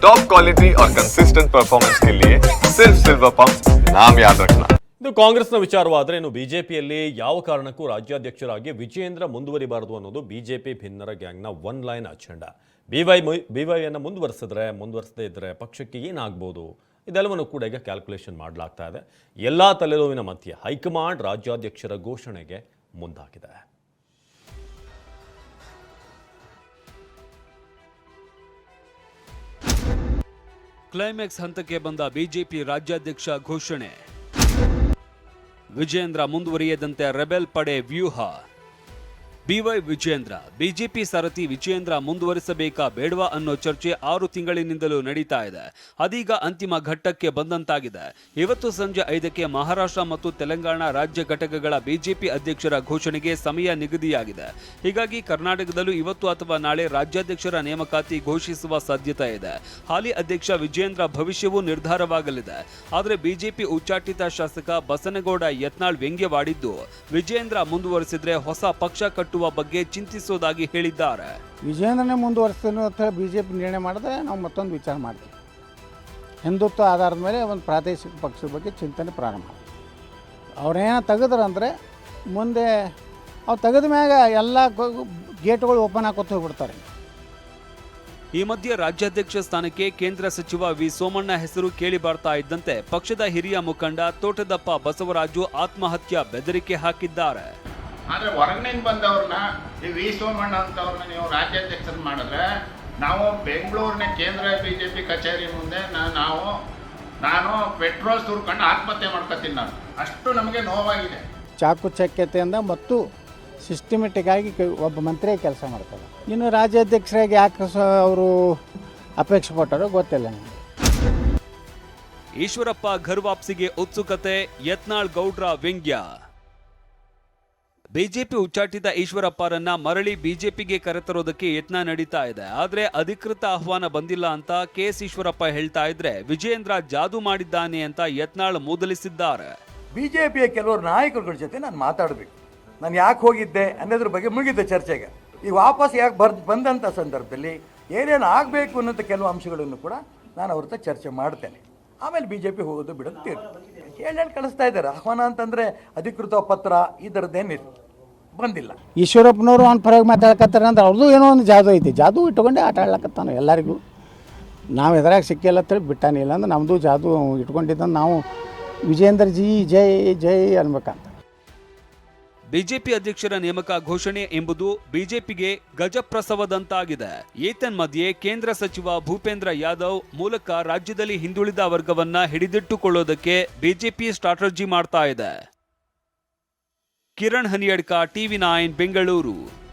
Top quality और consistent performance के लिए सिर्फ सिल्वर पंप नाम याद रखना ಇದು ಕಾಂಗ್ರೆಸ್ನ ವಿಚಾರವಾದರೆ ಇನ್ನು ಬಿಜೆಪಿಯಲ್ಲಿ ಯಾವ ಕಾರಣಕ್ಕೂ ರಾಜ್ಯಾಧ್ಯಕ್ಷರಾಗಿ ವಿಜಯೇಂದ್ರ ಮುಂದುವರಿಬಾರದು ಅನ್ನೋದು ಬಿಜೆಪಿ ಭಿನ್ನರ ಗ್ಯಾಂಗ್ನ ಒನ್ ಲೈನ್ ಅಜೆಂಡ ಬಿವೈ ಬಿವೈಯನ್ನು ಮುಂದುವರಿಸಿದ್ರೆ ಮುಂದುವರಿಸದೇ ಇದ್ದರೆ ಪಕ್ಷಕ್ಕೆ ಏನಾಗ್ಬೋದು ಇದೆಲ್ಲವನ್ನು ಕೂಡ ಈಗ ಕ್ಯಾಲ್ಕುಲೇಷನ್ ಮಾಡಲಾಗ್ತಾ ಇದೆ ಎಲ್ಲ ತಲೆನೋವಿನ ಮಧ್ಯೆ ಹೈಕಮಾಂಡ್ ರಾಜ್ಯಾಧ್ಯಕ್ಷರ ಘೋಷಣೆಗೆ ಮುಂದಾಗಿದೆ ಕ್ಲೈಮ್ಯಾಕ್ಸ್ ಹಂತಕ್ಕೆ ಬಂದ ಬಿಜೆಪಿ ರಾಜ್ಯಾಧ್ಯಕ್ಷ ಘೋಷಣೆ. ವಿಜೇಂದ್ರ ಮುಂದುವರಿಯದಂತೆ ರೆಬೆಲ್ ಪಡೆ ವ್ಯೂಹ. ಬಿವೈ ವಿಜೇಂದ್ರ ಬಿಜೆಪಿ ಸಾರಥಿ ವಿಜೇಂದ್ರ ಮುಂದುವರಿಸಬೇಕಾ ಬೇಡವಾ ಅನ್ನೋ ಚರ್ಚೆ ಆರು ತಿಂಗಳಿನಿಂದಲೂ ನಡೀತಾ ಇದೆ. ಅದೀಗ ಅಂತಿಮ ಘಟ್ಟಕ್ಕೆ ಬಂದಂತಾಗಿದೆ. ಇವತ್ತು ಸಂಜೆ ಐದಕ್ಕೆ ಮಹಾರಾಷ್ಟ್ರ ಮತ್ತು ತೆಲಂಗಾಣ ರಾಜ್ಯ ಘಟಕಗಳ ಬಿಜೆಪಿ ಅಧ್ಯಕ್ಷರ ಘೋಷಣೆಗೆ ಸಮಯ ನಿಗದಿಯಾಗಿದೆ. ಹೀಗಾಗಿ ಕರ್ನಾಟಕದಲ್ಲೂ ಇವತ್ತು ಅಥವಾ ನಾಳೆ ರಾಜ್ಯಾಧ್ಯಕ್ಷರ ನೇಮಕಾತಿ ಘೋಷಿಸುವ ಸಾಧ್ಯತೆ ಇದೆ. ಹಾಲಿ ಅಧ್ಯಕ್ಷ ವಿಜೇಂದ್ರ ಭವಿಷ್ಯವೂ ನಿರ್ಧಾರವಾಗಲಿದೆ. ಆದರೆ ಬಿಜೆಪಿ ಉಚ್ಚಾಟಿತ ಶಾಸಕ ಬಸನಗೌಡ ಯತ್ನಾಳ್ ವ್ಯಂಗ್ಯವಾಡಿದ್ದು ವಿಜೇಂದ್ರ ಮುಂದುವರಿಸಿದ್ರೆ ಹೊಸ ಪಕ್ಷ ಕಟ್ಟುವ ಬಗ್ಗೆ ಚಿಂತಿಸುವುದಾಗಿ ಹೇಳಿದ್ದಾರೆ. ವಿಜಯೇಂದ್ರನೇ ಮುಂದುವರಿಸ್ತೀನಿ ಅಂತ ಹೇಳಿ ಬಿ ಜೆ ಪಿ ನಿರ್ಣಯ ಮಾಡಿದ್ರೆ ನಾವು ಮತ್ತೊಂದು ವಿಚಾರ ಮಾಡ್ತೀವಿ. ಹಿಂದುತ್ವ ಆಧಾರದ ಮೇಲೆ ಒಂದು ಪ್ರಾದೇಶಿಕ ಪಕ್ಷದ ಬಗ್ಗೆ ಚಿಂತನೆ ಪ್ರಾರಂಭ ಅವ್ರೇನೋ ತೆಗೆದ್ರಂದ್ರೆ ಮುಂದೆ ಅವ್ರು ತೆಗೆದ ಮ್ಯಾಗ ಎಲ್ಲ ಗೇಟ್ಗಳು ಓಪನ್ ಹಾಕೋತ ಹೋಗ್ಬಿಡ್ತಾರೆ. ಈ ಮಧ್ಯೆ ರಾಜ್ಯಾಧ್ಯಕ್ಷ ಸ್ಥಾನಕ್ಕೆ ಕೇಂದ್ರ ಸಚಿವ ವಿ ಸೋಮಣ್ಣ ಹೆಸರು ಕೇಳಿ ಬರ್ತಾ ಇದ್ದಂತೆ ಪಕ್ಷದ ಹಿರಿಯ ಮುಖಂಡ ತೋಟದಪ್ಪ ಬಸವರಾಜು ಆತ್ಮಹತ್ಯಾ ಬೆದರಿಕೆ ಹಾಕಿದ್ದಾರೆ. ಆದರೆ ಹೊರಗಿನಿಂದ ಬಂದವ್ರನ್ನ ಈ ವಿ ಸೋಮಣ್ಣ ಅಂತವ್ರನ್ನ ನೀವು ರಾಜ್ಯಾಧ್ಯಕ್ಷರು ಮಾಡಿದ್ರೆ ನಾವು ಬೆಂಗಳೂರಿನ ಕೇಂದ್ರ ಬಿ ಜೆ ಪಿ ಕಚೇರಿ ಮುಂದೆ ನಾ- ನಾವು ನಾನು ಪೆಟ್ರೋಲ್ ಸುರ್ಕೊಂಡು ಆತ್ಮಹತ್ಯೆ ಮಾಡ್ಕೊತೀನಿ ನಾನು. ಅಷ್ಟು ನಮಗೆ ನೋವಾಗಿದೆ. ಚಾಕು ಚಕ್ಯತೆಯಿಂದ ಮತ್ತು ಸಿಸ್ಟಮೆಟಿಕ್ ಆಗಿ ಒಬ್ಬ ಮಂತ್ರಿ ಕೆಲಸ ಮಾಡ್ತಾರೆ. ಇನ್ನು ರಾಜ್ಯಾಧ್ಯಕ್ಷರಾಗಿ ಯಾಕೆ ಅವರು ಅಪೇಕ್ಷೆ ಪಟ್ಟರೋ ಗೊತ್ತಿಲ್ಲ ನನಗೆ ಈಶ್ವರಪ್ಪ ಘರ್ ವಾಪ್ಸಿಗೆ ಉತ್ಸುಕತೆ ಯತ್ನಾಳ್ ಗೌಡ್ರ ವ್ಯಂಗ್ಯ. ಬಿಜೆಪಿ ಉಚ್ಚಾಟಿತ ಈಶ್ವರಪ್ಪರನ್ನ ಮರಳಿ ಬಿಜೆಪಿಗೆ ಕರೆತರೋದಕ್ಕೆ ಯತ್ನ ನಡೀತಾ ಇದೆ. ಆದರೆ ಅಧಿಕೃತ ಆಹ್ವಾನ ಬಂದಿಲ್ಲ ಅಂತ ಕೆಎಸ್ ಈಶ್ವರಪ್ಪ ಹೇಳ್ತಾ ಇದ್ರೆ ವಿಜಯೇಂದ್ರ ಜಾದು ಮಾಡಿದ್ದಾನೆ ಅಂತ ಯತ್ನಾಳ್ ಮೂದಲಿಸಿದ್ದಾರೆ. ಬಿಜೆಪಿಯ ಕೆಲವರು ನಾಯಕರುಗಳ ಜೊತೆ ನಾನು ಮಾತಾಡಬೇಕು. ನಾನು ಯಾಕೆ ಹೋಗಿದ್ದೆ ಅನ್ನೋದ್ರ ಬಗ್ಗೆ ಮುಗಿದ ಚರ್ಚೆಗೆ. ಈಗ ವಾಪಸ್ ಯಾಕೆ ಬರ್ ಬಂದಂಥ ಸಂದರ್ಭದಲ್ಲಿ ಏನೇನು ಆಗಬೇಕು ಅನ್ನೋಂಥ ಕೆಲವು ಅಂಶಗಳನ್ನು ಕೂಡ ನಾನು ಅವ್ರ ಚರ್ಚೆ ಮಾಡ್ತೇನೆ. ಆಮೇಲೆ ಬಿ ಜೆ ಪಿ ಹೋಗೋದು ಬಿಡೋದು ಹೇಳಿ ಕಳಿಸ್ತಾ ಇದ್ದಾರೆ. ಆಹ್ವಾನ ಅಂತಂದರೆ ಅಧಿಕೃತ ಪತ್ರ, ಈ ಬಂದಿಲ್ಲ. ಈಶ್ವರಪ್ಪನವರು ಅವ್ನ ಪರವಾಗಿ ಮಾತಾಡ್ಕತ್ತಾರೆ ಅಂದ್ರೆ ಅವ್ರದ್ದು ಏನೋ ಒಂದು ಜಾದು ಐತಿ. ಜಾದು ಇಟ್ಕೊಂಡೆ ಆಟ ಆಡ್ಲಕತ್ತಾನ ಎಲ್ಲರಿಗೂ. ನಾವು ಎದುರಾಗ ಸಿಕ್ಕಿಲ್ಲ ಅಂತೇಳಿ ಬಿಟ್ಟಾನಿಲ್ಲ ಅಂದ್ರೆ ನಮ್ಮದು ಜಾದು ಇಟ್ಕೊಂಡಿದ್ದ ನಾವು ವಿಜೇಂದ್ರ ಜಿ ಜೈ ಜೈ ಅನ್ಬೇಕಂತ. ಬಿಜೆಪಿ ಅಧ್ಯಕ್ಷರ ನೇಮಕ ಘೋಷಣೆ ಎಂಬುದು ಬಿಜೆಪಿಗೆ ಗಜಪ್ರಸವದಂತಾಗಿದೆ. ಏತನ್ಮಧ್ಯೆ ಕೇಂದ್ರ ಸಚಿವ ಭೂಪೇಂದ್ರ ಯಾದವ್ ಮೂಲಕ ರಾಜ್ಯದಲ್ಲಿ ಹಿಂದುಳಿದ ವರ್ಗವನ್ನ ಹಿಡಿದಿಟ್ಟುಕೊಳ್ಳೋದಕ್ಕೆ ಬಿಜೆಪಿ ಸ್ಟ್ರಾಟಜಿ ಮಾಡ್ತಾ ಇದೆ. Kiran Haniyadka, TV nine, Bengaluru.